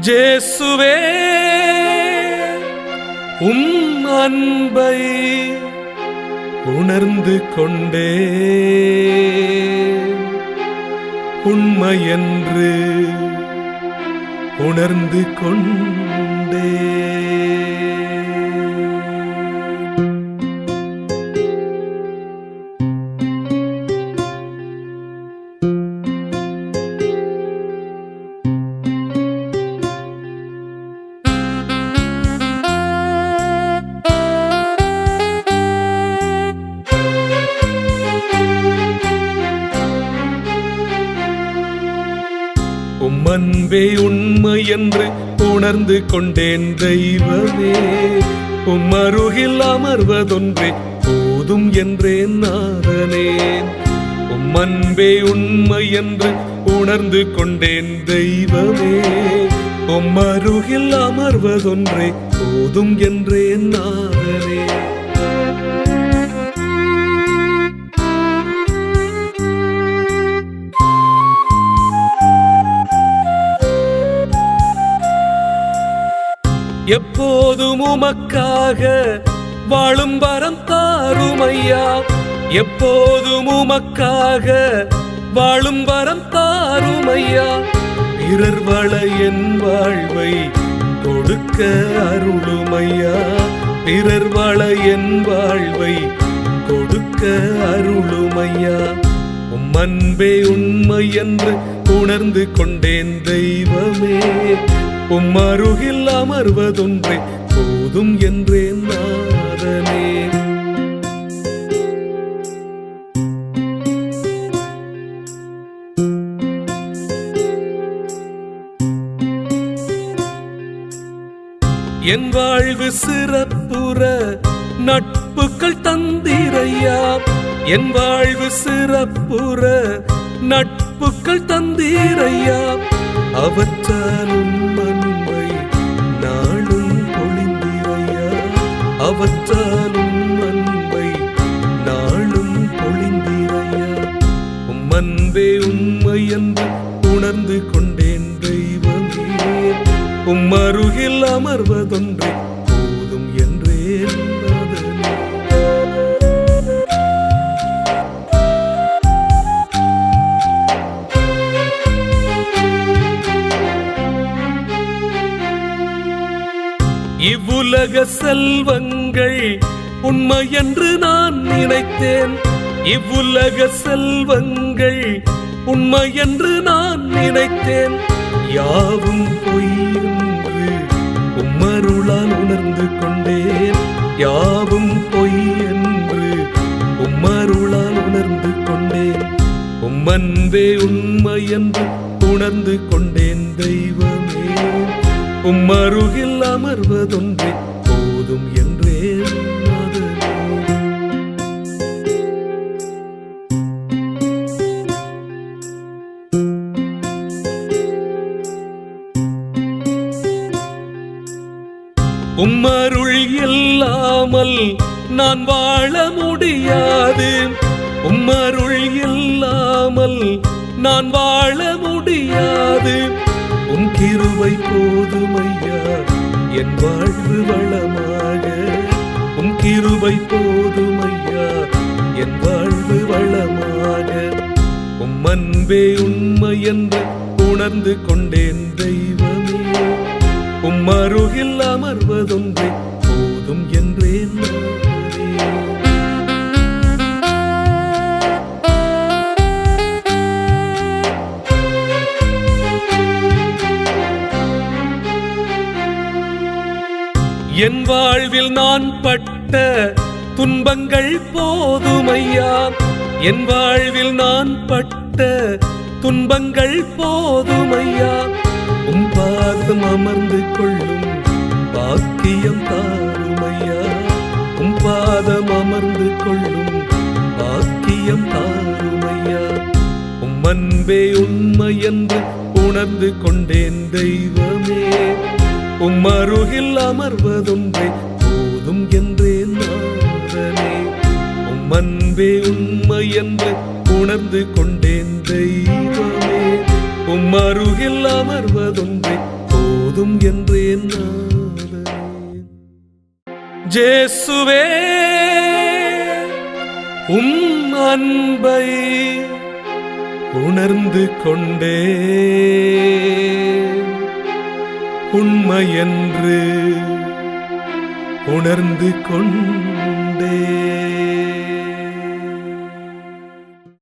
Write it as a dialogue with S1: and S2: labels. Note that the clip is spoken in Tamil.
S1: ஜேசுவே உம் அன்பை உணர்ந்து கொண்டே. உண்மையென்று உணர்ந்து கொண்டே. உம் அன்பே உண்மை என்று உணர்ந்து கொண்டேன் தெய்வமே. உம் அருகில் அமர்வதொன்றே போதும் என்றேன் நாதனேன். உம் அன்பே உண்மை என்று உணர்ந்து கொண்டேன் தெய்வமே. உம் அருகில் அமர்வதொன்றே போதும் என்றேன் நாதனே எப்போதும் உமக்காக வாழும் வரம் தாருமையா? எப்போதும் உமக்காக வாழும் வரம் தாருமையா? பிறர் வள என் வாழ்வை கொடுக்க அருளுமையா? பிறர் வள என் வாழ்வை கொடுக்க அருளுமையா? உம் அன்பே உண்மை என்று உணர்ந்து கொண்டேன் தெய்வமே. உம்மருகில் அமர்வதொன்றே போதும் என்றேன் நாதனே. என் வாழ்வு சிறப்புற நட்புக்கள் தந்திரையா? என் வாழ்வு சிறப்புற நட்புக்கள் தந்தீரையா? அவற்றாலும் அன்பை அவற்றாலும் அன்பை நாளும் பொழிந்தீரையா. உம் அன்பே உண்மை என்று உணர்ந்து கொண்டேன் தெய்வமே. உம் அருகில் அமர்வதொன்றே உலக செல்வங்கள் உண்மை என்று நான் நினைத்தேன். இவ்வுலக செல்வங்கள் உண்மை என்று நான் நினைத்தேன். யாவும் பொய் என்று உம்மருளால் உணர்ந்து கொண்டேன். யாவும் பொய் என்று உம்மருளால் உணர்ந்து கொண்டேன். உம்மன்பே உண்மை என்று உணர்ந்து கொண்டேன் தெய்வம். உம்மருகில் அமர்வதொன்றே போதும் என்றே உம்மருள் இல்லாமல் நான் வாழ முடியாது. உம்மருள் இல்லாமல் நான் வாழ முடியாது. உன் கிருவை போதுமையா? என் வாழ்வு வளமாக. உன் கிருவை போதுமையா? என் வாழ்வு வளமாக. உம் அன்பே உண்மை என்று உணர்ந்து கொண்டேன் தெய்வமே. உம் அருகில் அமர்வதொன்றே போதும் என்றேன். என் வாழ்வில் நான் பட்ட துன்பங்கள் போதுமையா? என் வாழ்வில் நான் பட்ட துன்பங்கள் போதுமையா? உன் பாதம் அமர்ந்து கொள்ளும் பாக்கியம் தாருமையா? உன் பாதம் அமர்ந்து கொள்ளும் பாக்கியம் தாருமையா? உம் அன்பே உண்மை என்று உணர்ந்து கொண்டேன் தெய்வமே. உம்மருகில் அமர்வதொன்றே போதும் என்றேன் நாதனே உம் உண்மை என்று உணர்ந்து கொண்டேன் தெய்வமே. உம்மருகில் அமர்வதொன்றே போதும் என்றேன் நாதனே. ஜேசுவே உம் அன்பை உணர்ந்து கொண்டே. உண்மையென்று உணர்ந்து கொண்டே.